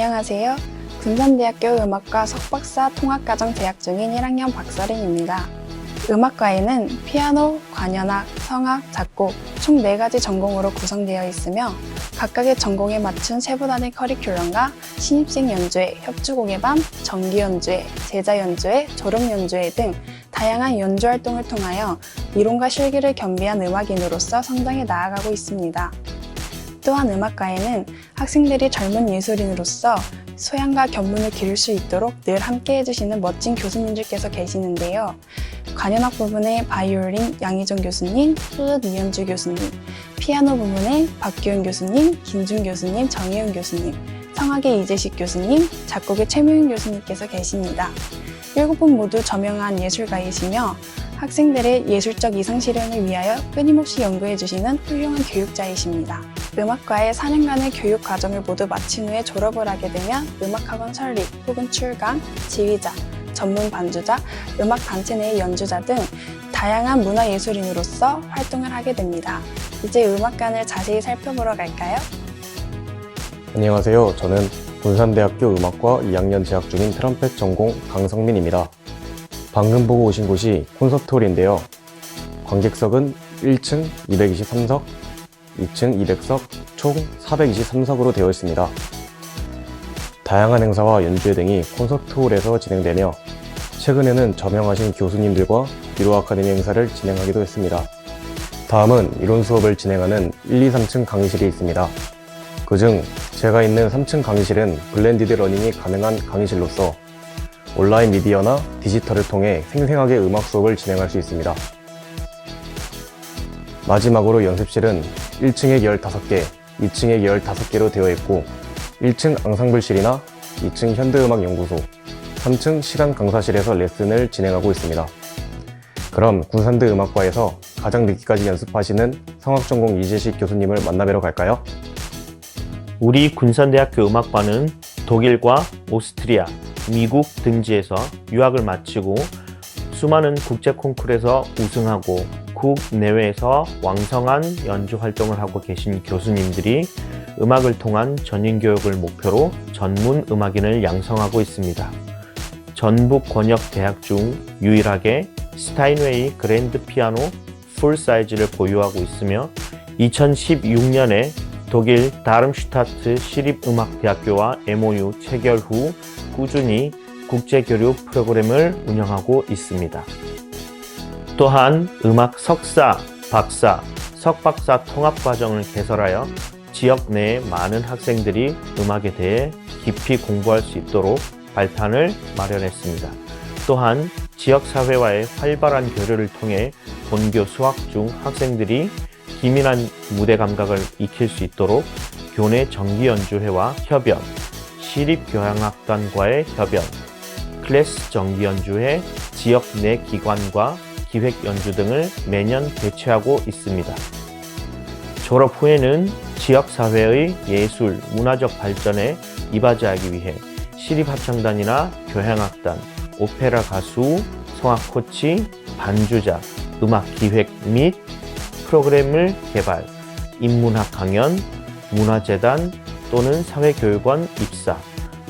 안녕하세요. 군산대학교 음악과 석박사 통합과정 재학 중인 1학년 박서린입니다. 음악과에는 피아노, 관현악, 성악, 작곡 총 4가지 전공으로 구성되어 있으며 각각의 전공에 맞춘 세부단의 커리큘럼과 신입생 연주회, 협주곡의 밤, 정기 연주회, 제자 연주회, 졸업 연주회 등 다양한 연주 활동을 통하여 이론과 실기를 겸비한 음악인으로서 성장해 나아가고 있습니다. 또한 음악과에는 학생들이 젊은 예술인으로서 소양과 견문을 기를 수 있도록 늘 함께 해주시는 멋진 교수님들께서 계시는데요. 관현악 부분에 바이올린 양희정 교수님, 플룻 이현주 교수님, 피아노 부분에 박규현 교수님, 김준 교수님, 정혜윤 교수님, 성악의 이재식 교수님, 작곡의 최무윤 교수님께서 계십니다. 일곱 분 모두 저명한 예술가이시며 학생들의 예술적 이상 실현을 위하여 끊임없이 연구해 주시는 훌륭한 교육자이십니다. 음악과의 4년간의 교육 과정을 모두 마친 후에 졸업을 하게 되면 음악학원 설립 혹은 출강, 지휘자, 전문 반주자, 음악 단체 내의 연주자 등 다양한 문화예술인으로서 활동을 하게 됩니다. 이제 음악관을 자세히 살펴보러 갈까요? 안녕하세요. 저는 군산대학교 음악과 2학년 재학 중인 트럼펫 전공 강성민입니다. 방금 보고 오신 곳이 콘서트 홀인데요. 관객석은 1층 223석, 2층 200석, 총 423석으로 되어 있습니다. 다양한 행사와 연주회 등이 콘서트홀에서 진행되며 최근에는 저명하신 교수님들과 미로 아카데미 행사를 진행하기도 했습니다. 다음은 이론 수업을 진행하는 1, 2, 3층 강의실이 있습니다. 그중 제가 있는 3층 강의실은 블렌디드 러닝이 가능한 강의실로서 온라인 미디어나 디지털을 통해 생생하게 음악 수업을 진행할 수 있습니다. 마지막으로 연습실은 1층에 15개, 2층에 15개로 되어 있고 1층 앙상블실이나 2층 현대음악 연구소, 3층 시간 강사실에서 레슨을 진행하고 있습니다. 그럼 군산대 음악과에서 가장 늦게까지 연습하시는 성악전공 이재식 교수님을 만나뵈러 갈까요? 우리 군산대학교 음악과는 독일과 오스트리아, 미국 등지에서 유학을 마치고 수많은 국제 콩쿨에서 우승하고 국내외에서 왕성한 연주 활동을 하고 계신 교수님들이 음악을 통한 전인 교육을 목표로 전문 음악인을 양성하고 있습니다. 전북 권역 대학 중 유일하게 스타인웨이 그랜드 피아노 풀 사이즈를 보유하고 있으며 2016년에 독일 다름슈타트 시립음악대학교와 MOU 체결 후 꾸준히 국제교류 프로그램을 운영하고 있습니다. 또한 음악 석사, 박사, 석박사 통합 과정을 개설하여 지역 내의 많은 학생들이 음악에 대해 깊이 공부할 수 있도록 발판을 마련했습니다. 또한 지역사회와의 활발한 교류를 통해 본교 수학 중 학생들이 기민한 무대 감각을 익힐 수 있도록 교내 정기 연주회와 협연, 시립교향악단과의 협연, 클래스 정기 연주회, 지역 내 기관과 기획 연주 등을 매년 개최하고 있습니다. 졸업 후에는 지역 사회의 예술, 문화적 발전에 이바지하기 위해 시립합창단이나 교향악단, 오페라 가수, 성악 코치, 반주자, 음악 기획 및 프로그램을 개발, 인문학 강연, 문화재단 또는 사회교육원 입사,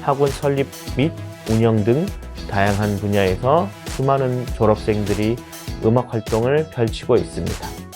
학원 설립 및 운영 등 다양한 분야에서 수많은 졸업생들이 음악 활동을 펼치고 있습니다.